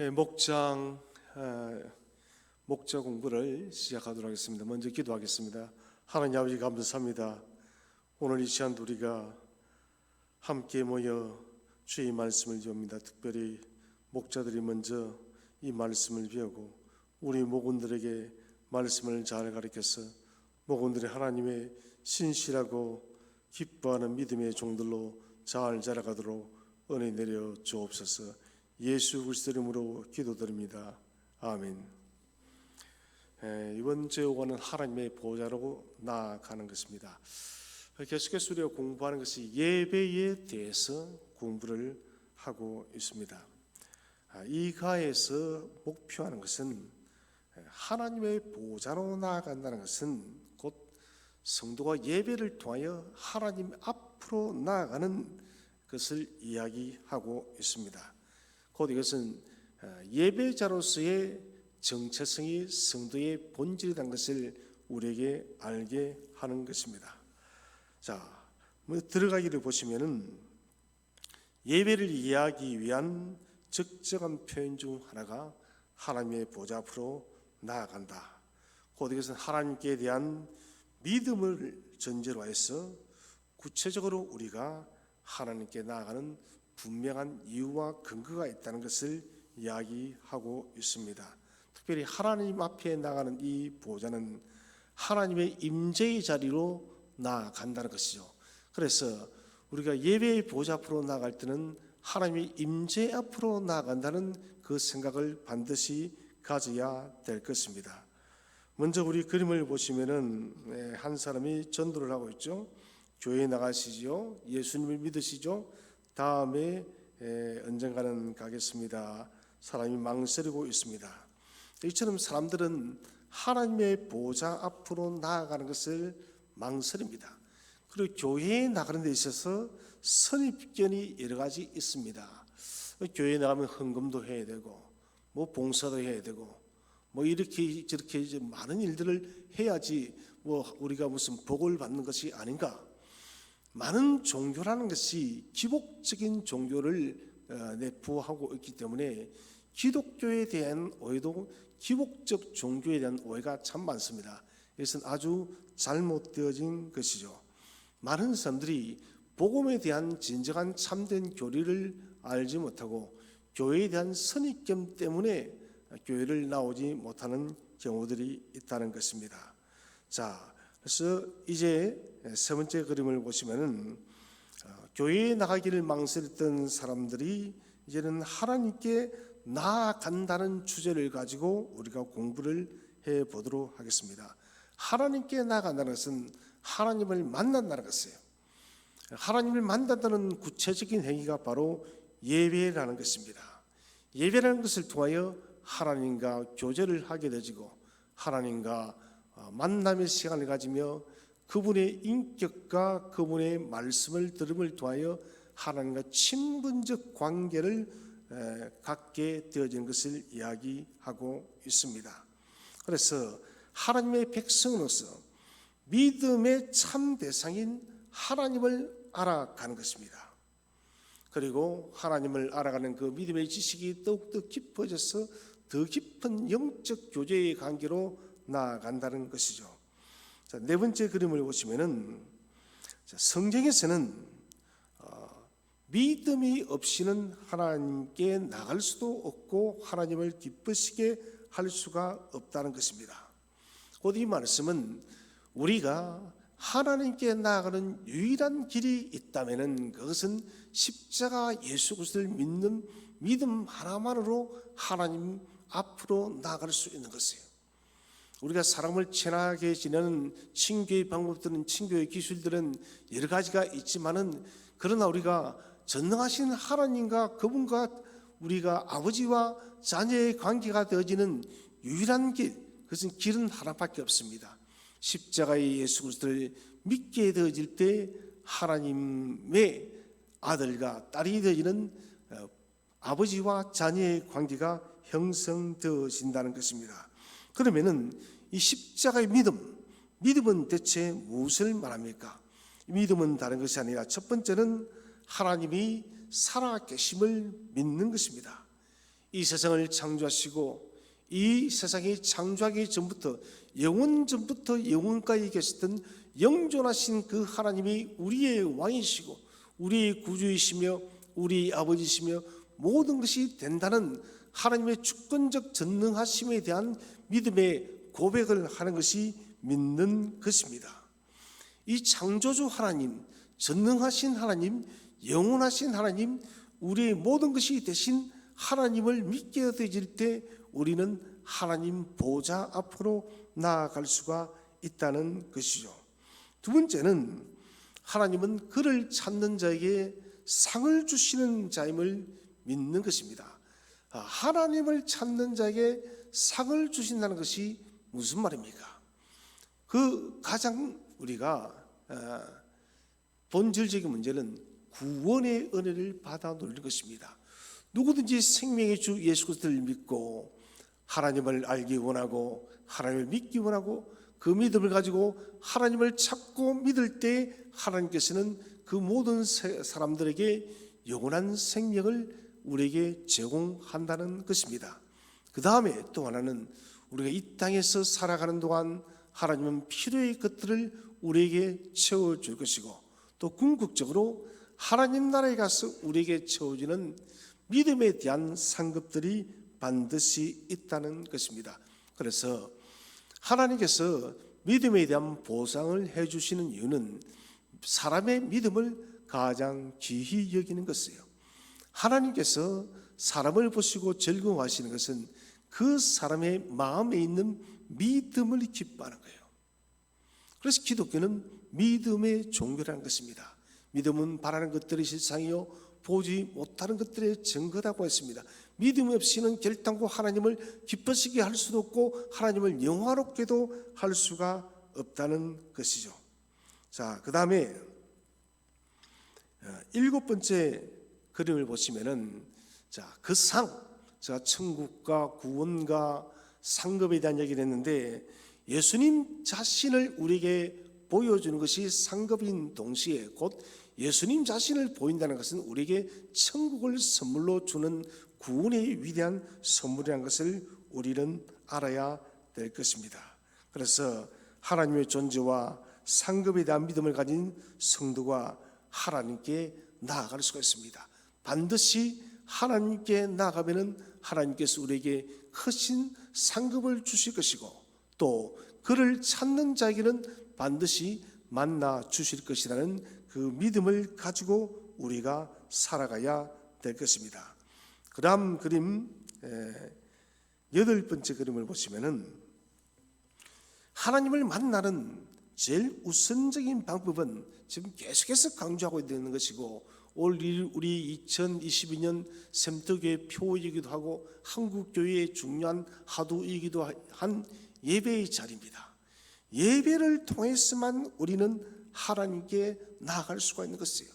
예, 목장 어, 목자 공부를 시작하도록 하겠습니다. 먼저 기도하겠습니다. 하나님 아버지 감사합니다. 오늘 이 시간 우리가 함께 모여 주의 말씀을 배웁니다. 특별히 목자들이 먼저 이 말씀을 배우고 우리 목원들에게 말씀을 잘 가르쳐서 목원들이 하나님의 신실하고 기뻐하는 믿음의 종들로 잘 자라가도록 은혜 내려 주옵소서. 예수 그리스도 이름으로 기도드립니다. 아멘. 에, 이번 주에 오가는 하나님의 보좌로 나아가는 것입니다. 계속해서 우리가 공부하는 것이 예배에 대해서 공부를 하고 있습니다. 아, 이 가에서 목표하는 것은 하나님의 보좌로 나아간다는 것은 곧 성도가 예배를 통하여 하나님 앞으로 나아가는 것을 이야기하고 있습니다. 곧 이것은 어, 예배자로서의 정체성이 성도의 본질이라는 것을 우리에게 알게 하는 것입니다. 자, 뭐 들어가기를 보시면은 예배를 이해하기 위한 적절한 표현 중 하나가 하나님의 보좌 앞으로 나아간다. 곧 이것은 하나님께 대한 믿음을 전제로 해서 구체적으로 우리가 하나님께 나아가는 분명한 이유와 근거가 있다는 것을 이야기하고 있습니다. 특별히 하나님 앞에 나가는 이 보좌는 하나님의 임재의 자리로 나아간다는 것이죠. 그래서 우리가 예배의 보좌 앞으로 나갈 때는 하나님의 임재 앞으로 나아간다는 그 생각을 반드시 가져야 될 것입니다. 먼저 우리 그림을 보시면은 네, 한 사람이 전도를 하고 있죠. 교회에 나가시죠. 예수님을 믿으시죠. 다음에 에, 언젠가는 가겠습니다. 사람이 망설이고 있습니다. 이처럼 사람들은 하나님의 보좌 앞으로 나아가는 것을 망설입니다. 그리고 교회에 나가는 데 있어서 선입견이 여러 가지 있습니다. 교회에 나가면 헌금도 해야 되고, 뭐 봉사도 해야 되고, 뭐 이렇게 저렇게 이제 많은 일들을 해야지 뭐 우리가 무슨 복을 받는 것이 아닌가. 많은 종교라는 것이 기복적인 종교를 어, 내포하고 있기 때문에 기독교에 대한 오해도 기복적 종교에 대한 오해가 참 많습니다. 이것은 아주 잘못되어진 것이죠. 많은 사람들이 복음에 대한 진정한 참된 교리를 알지 못하고 교회에 대한 선입견 때문에 교회를 나오지 못하는 경우들이 있다는 것입니다. 자, 그래서 이제 세 번째 그림을 보시면은 어, 교회에 나가기를 망설였던 사람들이 이제는 하나님께 나아간다는 주제를 가지고 우리가 공부를 해 보도록 하겠습니다. 하나님께 나아간다는 것은 하나님을 만난다는 것이에요. 하나님을 만난다는 구체적인 행위가 바로 예배라는 것입니다. 예배라는 것을 통하여 하나님과 교제를 하게 되지고 하나님과 어, 만남의 시간을 가지며 그분의 인격과 그분의 말씀을 들음을 통하여 하나님과 친분적 관계를 갖게 되어진 것을 이야기하고 있습니다. 그래서 하나님의 백성으로서 믿음의 참 대상인 하나님을 알아가는 것입니다. 그리고 하나님을 알아가는 그 믿음의 지식이 더욱더 깊어져서 더 깊은 영적 교제의 관계로 나아간다는 것이죠. 자, 네 번째 그림을 보시면은 성경에서는 어, 믿음이 없이는 하나님께 나갈 수도 없고 하나님을 기쁘시게 할 수가 없다는 것입니다. 곧 이 말씀은 우리가 하나님께 나아가는 유일한 길이 있다면은 그것은 십자가 예수 그리스도를 믿는 믿음 하나만으로 하나님 앞으로 나아갈 수 있는 것이에요. 우리가 사람을 친하게 지내는 친교의 방법들은 친교의 기술들은 여러 가지가 있지만은 그러나 우리가 전능하신 하나님과 그분과 우리가 아버지와 자녀의 관계가 되어지는 유일한 길 그것은 길은 하나밖에 없습니다. 십자가의 예수 그리스도를 믿게 되어질 때 하나님의 아들과 딸이 되어지는 어, 아버지와 자녀의 관계가 형성되어진다는 것입니다. 그러면은 이 십자가의 믿음, 믿음은 대체 무엇을 말합니까? 믿음은 다른 것이 아니라 첫 번째는 하나님이 살아 계심을 믿는 것입니다. 이 세상을 창조하시고 이 세상이 창조하기 전부터 영원 전부터 영원까지 계셨던 영존하신 그 하나님이 우리의 왕이시고 우리의 구주이시며 우리 아버지시며 모든 것이 된다는 하나님의 주권적 전능하심에 대한 믿음의 고백을 하는 것이 믿는 것입니다. 이 창조주 하나님, 전능하신 하나님, 영원하신 하나님, 우리의 모든 것이 되신 하나님을 믿게 되질 때 우리는 하나님 보좌 앞으로 나아갈 수가 있다는 것이죠. 두 번째는 하나님은 그를 찾는 자에게 상을 주시는 자임을 믿는 것입니다. 아, 하나님을 찾는 자에게 상을 주신다는 것이 무슨 말입니까? 그 가장 우리가 아, 본질적인 문제는 구원의 은혜를 받아 누리는 것입니다. 누구든지 생명의 주 예수 그리스도를 믿고 하나님을 알기 원하고 하나님을 믿기 원하고 그 믿음을 가지고 하나님을 찾고 믿을 때 하나님께서는 그 모든 세- 사람들에게 영원한 생명을 우리에게 제공한다는 것입니다. 그 다음에 또 하나는 우리가 이 땅에서 살아가는 동안 하나님은 필요의 것들을 우리에게 채워줄 것이고 또 궁극적으로 하나님 나라에 가서 우리에게 채워지는 믿음에 대한 상급들이 반드시 있다는 것입니다. 그래서 하나님께서 믿음에 대한 보상을 해주시는 이유는 사람의 믿음을 가장 귀히 여기는 것이에요. 하나님께서 사람을 보시고 즐거워하시는 것은 그 사람의 마음에 있는 믿음을 기뻐하는 거예요. 그래서 기독교는 믿음의 종교라는 것입니다. 믿음은 바라는 것들의 실상이요 보지 못하는 것들의 증거라고 했습니다. 믿음 없이는 결단코 하나님을 기쁘시게 할 수도 없고 하나님을 영화롭게도 할 수가 없다는 것이죠. 자, 그 다음에 일곱 번째 그림을 보시면은 자, 그 상, 제가 천국과 구원과 상급에 대한 얘기를 했는데 예수님 자신을 우리에게 보여주는 것이 상급인 동시에 곧 예수님 자신을 보인다는 것은 우리에게 천국을 선물로 주는 구원의 위대한 선물이라는 것을 우리는 알아야 될 것입니다. 그래서 하나님의 존재와 상급에 대한 믿음을 가진 성도가 하나님께 나아갈 수가 있습니다. 반드시 하나님께 나아가면은 하나님께서 우리에게 크신 상급을 주실 것이고 또 그를 찾는 자에게는 반드시 만나 주실 것이라는 그 믿음을 가지고 우리가 살아가야 될 것입니다. 그다음 그림 에, 여덟 번째 그림을 보시면은 하나님을 만나는 제일 우선적인 방법은 지금 계속해서 강조하고 있는 것이고 올 일- 우리 2022년 샘터교의 표이기도 하고 한국 교회의 중요한 하도이기도 한 예배의 자리입니다. 예배를 통해서만 우리는 하나님께 나아갈 수가 있는 것이에요.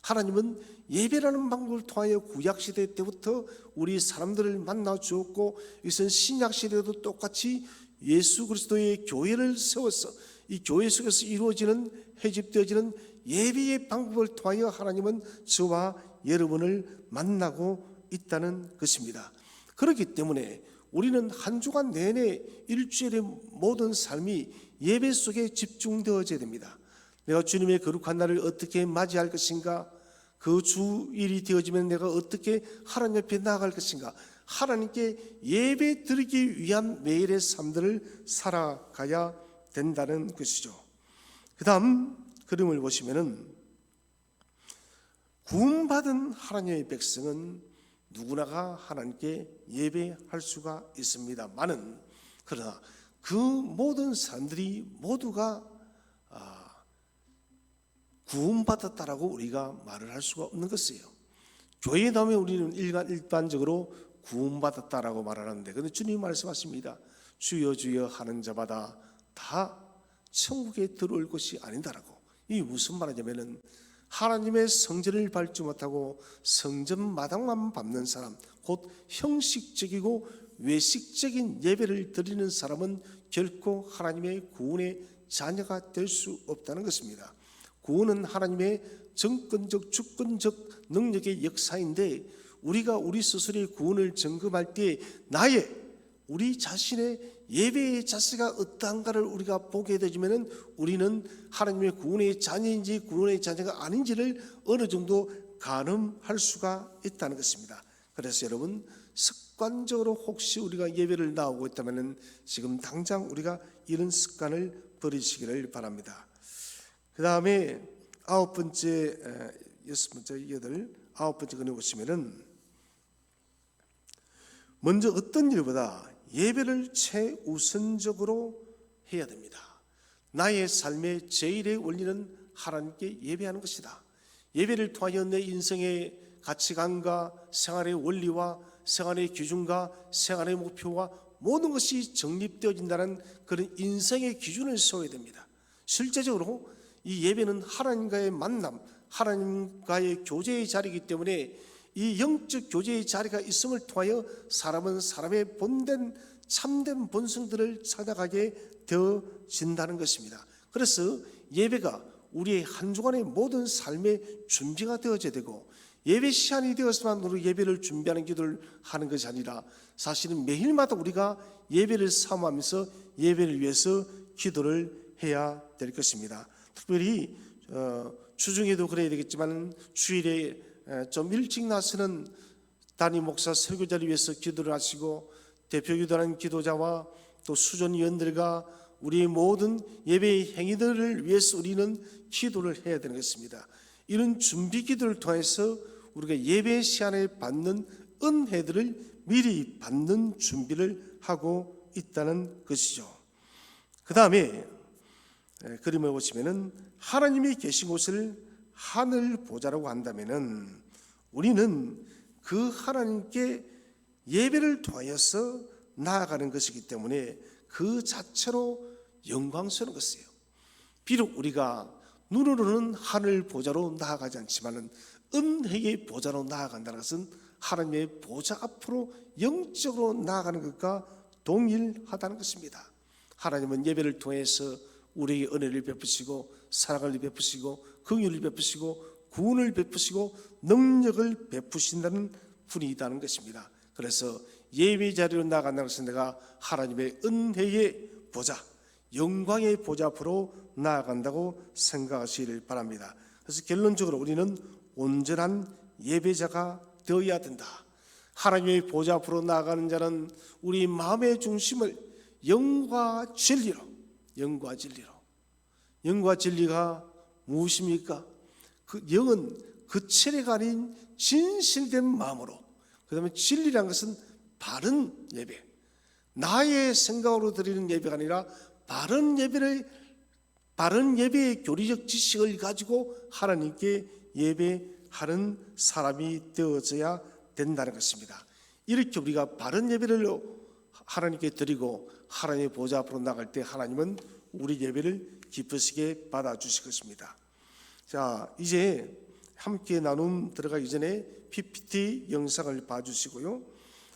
하나님은 예배라는 방법을 통하여 구약 시대 때부터 우리 사람들을 만나 주었고 이것은 신약 시대에도 똑같이 예수 그리스도의 교회를 세워서 이 교회 속에서 이루어지는 회집되어지는 예배의 방법을 통하여 하나님은 저와 여러분을 만나고 있다는 것입니다. 그렇기 때문에 우리는 한 주간 내내 일주일의 모든 삶이 예배 속에 집중되어져야 됩니다. 내가 주님의 거룩한 날을 어떻게 맞이할 것인가? 그 주일이 되어지면 내가 어떻게 하나님 옆에 나아갈 것인가? 하나님께 예배 드리기 위한 매일의 삶들을 살아가야 된다는 것이죠. 그 다음 그림을 보시면은 구원받은 하나님의 백성은 누구나가 하나님께 예배할 수가 있습니다만은 그러나 그 모든 사람들이 모두가 아, 구원받았다라고 우리가 말을 할 수가 없는 것이에요. 교회에 나오면 우리는 일반 일반적으로 구원받았다라고 말하는데 근데 주님 말씀하십니다. 주여 주여 하는 자마다 다 천국에 들어올 것이 아니다라고. 이 무슨 말이냐면은 하나님의 성전을 밟지 못하고 성전 마당만 밟는 사람, 곧 형식적이고 외식적인 예배를 드리는 사람은 결코 하나님의 구원의 자녀가 될 수 없다는 것입니다. 구원은 하나님의 정권적 주권적 능력의 역사인데 우리가 우리 스스로의 구원을 점검할 때 나의 우리 자신의 예배의 자세가 어떠한가를 우리가 보게 되지면은 우리는 하나님의 구원의 자녀인지 구원의 자녀가 아닌지를 어느 정도 가늠할 수가 있다는 것입니다. 그래서 여러분 습관적으로 혹시 우리가 예배를 나오고 있다면은 지금 당장 우리가 이런 습관을 버리시기를 바랍니다. 그 다음에 아홉 번째, 에, 여섯 번째, 여덟, 아홉 번째 거에 보시면은 먼저 어떤 일보다 예배를 최우선적으로 해야 됩니다. 나의 삶의 제일의 원리는 하나님께 예배하는 것이다. 예배를 통하여 내 인생의 가치관과 생활의 원리와 생활의 기준과 생활의 목표와 모든 것이 정립되어진다는 그런 인생의 기준을 세워야 됩니다. 실제적으로 이 예배는 하나님과의 만남, 하나님과의 교제의 자리이기 때문에 이 영적 교제의 자리가 있음을 통하여 사람은 사람의 본된 참된 본성들을 찾아가게 되어진다는 것입니다. 그래서 예배가 우리의 한 주간의 모든 삶의 준비가 되어져야 되고 예배 시간이 우리 예배를 준비하는 기도를 하는 것이 아니라 사실은 매일마다 우리가 예배를 사모하면서 예배를 위해서 기도를 해야 될 것입니다. 특별히 어, 주중에도 그래야 되겠지만 주일에 에, 좀 일찍 나서는 담임 목사 설교자를 위해서 기도를 하시고 대표 기도하는 기도자와 또 수전 위원들과 우리의 모든 예배의 행위들을 위해서 우리는 기도를 해야 되는 것입니다. 이런 준비 기도를 통해서 우리가 예배 시간에 받는 은혜들을 미리 받는 준비를 하고 있다는 것이죠. 그 다음에 그림을 보시면은 하나님이 계신 곳을 하늘 보자라고 한다면은 우리는 그 하나님께 예배를 통하여서 나아가는 것이기 때문에 그 자체로 영광스러운 것이에요. 비록 우리가 눈으로는 하늘 보좌로 나아가지 않지만은 은혜의 보좌로 나아간다는 것은 하나님의 보좌 앞으로 영적으로 나아가는 것과 동일하다는 것입니다. 하나님은 예배를 통해서 우리에게 은혜를 베푸시고 사랑을 베푸시고 긍휼을 베푸시고 구원을 베푸시고 능력을 베푸신다는 분이다는 것입니다. 그래서 예배 자리로 나간다는 것은 내가 하나님의 은혜의 보좌, 영광의 보좌 앞으로 나아간다고 생각하시기를 바랍니다. 그래서 결론적으로 우리는 온전한 예배자가 되어야 된다. 하나님의 보좌 앞으로 나아가는 자는 우리 마음의 중심을 영과 진리로, 영과 진리로, 영과 진리가 무엇입니까? 그 영은 그 체례가 아닌 진실된 마음으로, 그 다음에 진리란 것은 바른 예배, 나의 생각으로 드리는 예배가 아니라 바른 예배를 바른 예배의 교리적 지식을 가지고 하나님께 예배하는 사람이 되어져야 된다는 것입니다. 이렇게 우리가 바른 예배를 하나님께 드리고 하나님의 보좌 앞으로 나갈 때 하나님은 우리 예배를 기쁘시게 받아 주실 것입니다. 자, 이제 함께 나눔 들어가기 전에 PPT 영상을 봐 주시고요.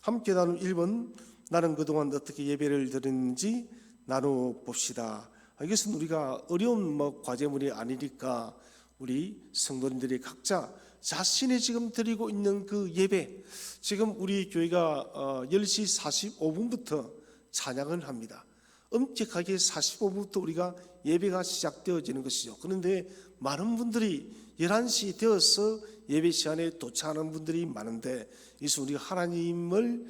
함께 나눔 1번 나는 그동안 어떻게 예배를 드렸는지 나눠 봅시다. 이것은 우리가 어려운 뭐 과제물이 아니니까 우리 성도님들이 각자 자신이 지금 드리고 있는 그 예배 지금 우리 교회가 어, 10시 45분부터 찬양을 합니다. 엄격하게 45분부터 우리가 예배가 시작되어지는 것이죠. 그런데 많은 분들이 11시 되어서 예배 시간에 도착하는 분들이 많은데 이것은 우리가 하나님을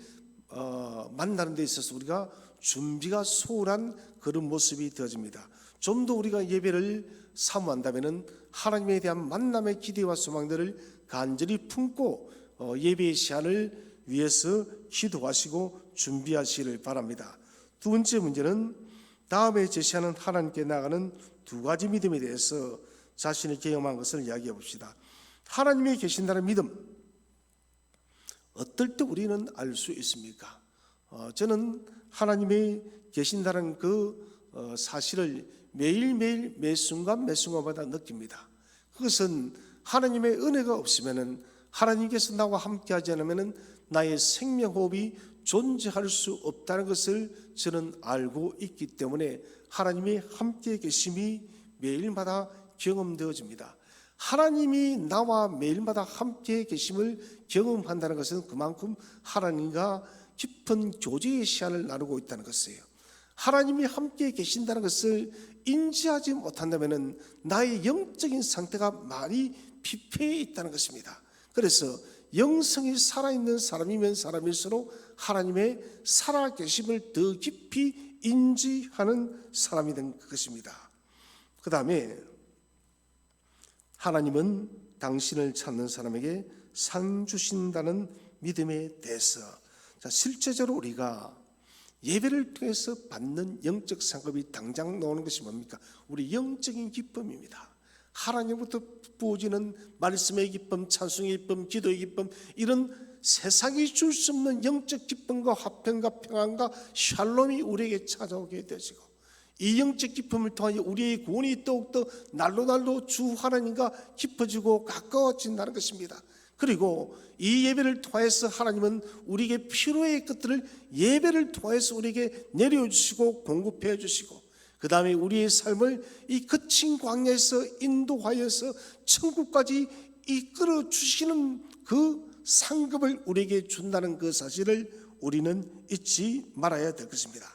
어, 만나는 데 있어서 우리가 준비가 소홀한 그런 모습이 되어집니다. 좀 더 우리가 예배를 사모한다면은 하나님에 대한 만남의 기대와 소망들을 간절히 품고 어, 예배의 시간을 위해서 기도하시고 준비하시기를 바랍니다. 두 번째 문제는 다음에 제시하는 하나님께 나가는 두 가지 믿음에 대해서 자신이 경험한 것을 이야기해 봅시다. 하나님이 계신다는 믿음 어떨 때 우리는 알 수 있습니까? 어, 저는 하나님이 계신다는 그 어, 사실을 매일매일 매 순간 매 순간마다 느낍니다. 그것은 하나님의 은혜가 없으면은 하나님께서 나와 함께 하지 않으면은 나의 생명 호흡이 존재할 수 없다는 것을 저는 알고 있기 때문에 하나님이 함께 계심이 매일마다 경험되어집니다. 하나님이 나와 매일마다 함께 계심을 경험한다는 것은 그만큼 하나님과 깊은 교제의 시간을 나누고 있다는 것이에요. 하나님이 함께 계신다는 것을 인지하지 못한다면 나의 영적인 상태가 많이 피폐해 있다는 것입니다. 그래서 영성이 살아있는 사람이면 사람일수록 하나님의 살아계심을 더 깊이 인지하는 사람이 된 것입니다. 그 다음에 하나님은 당신을 찾는 사람에게 상 주신다는 믿음에 대해서 자, 실제적으로 우리가 예배를 통해서 받는 영적 상급이 당장 나오는 것이 뭡니까? 우리 영적인 기쁨입니다. 하나님부터 부어지는 말씀의 기쁨, 찬송의 기쁨, 기도의 기쁨 이런 세상이 줄 수 없는 영적 기쁨과 화평과 평안과 샬롬이 우리에게 찾아오게 되지고 이 영적 기쁨을 통하여 우리의 구원이 더욱더 날로 날로 주 하나님과 깊어지고 가까워진다는 것입니다. 그리고 이 예배를 통해서 하나님은 우리에게 필요의 것들을 예배를 통해서 우리에게 내려주시고 공급해 주시고 그 다음에 우리의 삶을 이 거친 광야에서 인도하여서 천국까지 이끌어 주시는 그 상급을 우리에게 준다는 그 사실을 우리는 잊지 말아야 될 것입니다.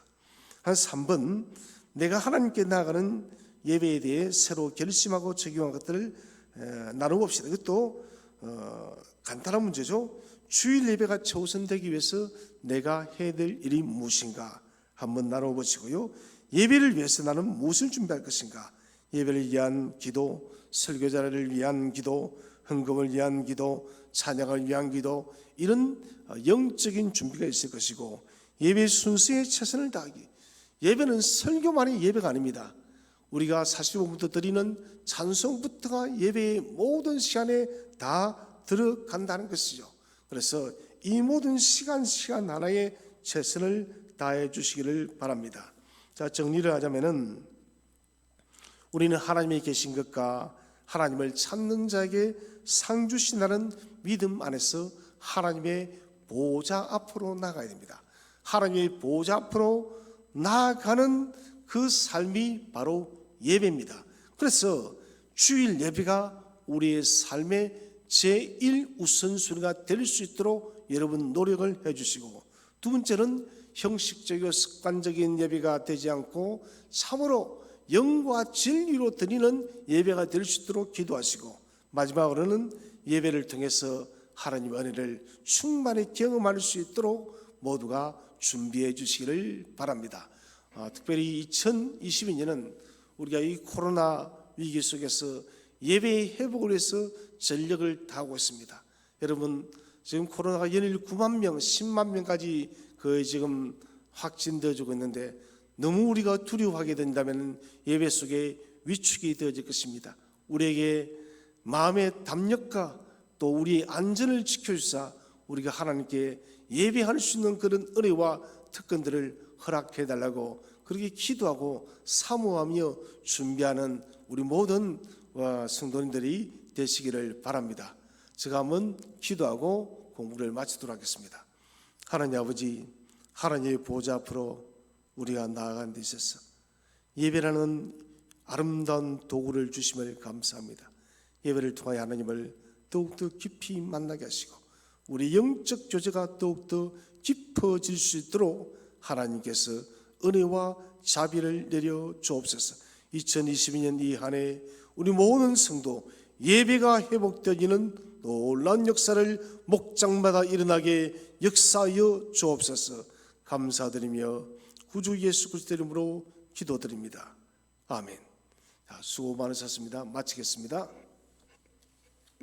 한 3번 내가 하나님께 나아가는 예배에 대해 새로 결심하고 적용한 것들을 에, 나눠봅시다. 이것도 어, 간단한 문제죠. 주일 예배가 최우선되기 위해서 내가 해야 될 일이 무엇인가 한번 나눠보시고요. 예배를 위해서 나는 무엇을 준비할 것인가? 예배를 위한 기도, 설교자를 위한 기도, 헌금을 위한 기도, 찬양을 위한 기도 이런 어, 영적인 준비가 있을 것이고 예배 순서에 최선을 다하기. 예배는 설교만이 예배가 아닙니다. 우리가 45분부터 드리는 찬송부터가 예배의 모든 시간에 다 들어간다는 것이죠. 그래서 이 모든 시간 시간 하나에 최선을 다해 주시기를 바랍니다. 자 정리를 하자면은 우리는 하나님이 계신 것과 하나님을 찾는 자에게 상 주신다는 믿음 안에서 하나님의 보좌 앞으로 나가야 됩니다. 하나님의 보좌 앞으로 나아가는 그 삶이 바로 예배입니다. 그래서 주일 예배가 우리의 삶의 제1 우선순위가 될 수 있도록 여러분 노력을 해 주시고 두 번째는 형식적이고 습관적인 예배가 되지 않고 참으로 영과 진리로 드리는 예배가 될 수 있도록 기도하시고 마지막으로는 예배를 통해서 하나님 은혜를 충만히 경험할 수 있도록 모두가 준비해 주시기를 바랍니다. 아, 특별히 2022년은 우리가 이 코로나 위기 속에서 예배의 회복을 위해서 전력을 다하고 있습니다. 여러분 지금 코로나가 연일 9만 명, 10만 명까지 거의 지금 확진되어지고 있는데 너무 우리가 두려워하게 된다면 예배 속에 위축이 되어질 것입니다. 우리에게 마음의 담력과 또 우리의 안전을 지켜주사 우리가 하나님께 예배할 수 있는 그런 은혜와 특권들을 허락해 달라고 그렇게 기도하고 사모하며 준비하는 우리 모든 어, 성도님들이 되시기를 바랍니다. 제가 한번 기도하고 공부를 마치도록 하겠습니다. 하나님 아버지, 하나님의 보좌 앞으로 우리가 나아간 데 있어서 예배라는 아름다운 도구를 주심을 감사합니다. 예배를 통하여 하나님을 더욱더 깊이 만나게 하시고 우리 영적 교제가 더욱더 깊어질 수 있도록 하나님께서 은혜와 자비를 내려 주옵소서. 2022년 이 한 해 우리 모든 성도 예배가 회복되기는 놀라운 역사를 목장마다 일어나게 역사하여 주옵소서. 감사드리며 구주 예수 그리스도 이름으로 기도드립니다. 아멘. 자, 수고 많으셨습니다. 마치겠습니다.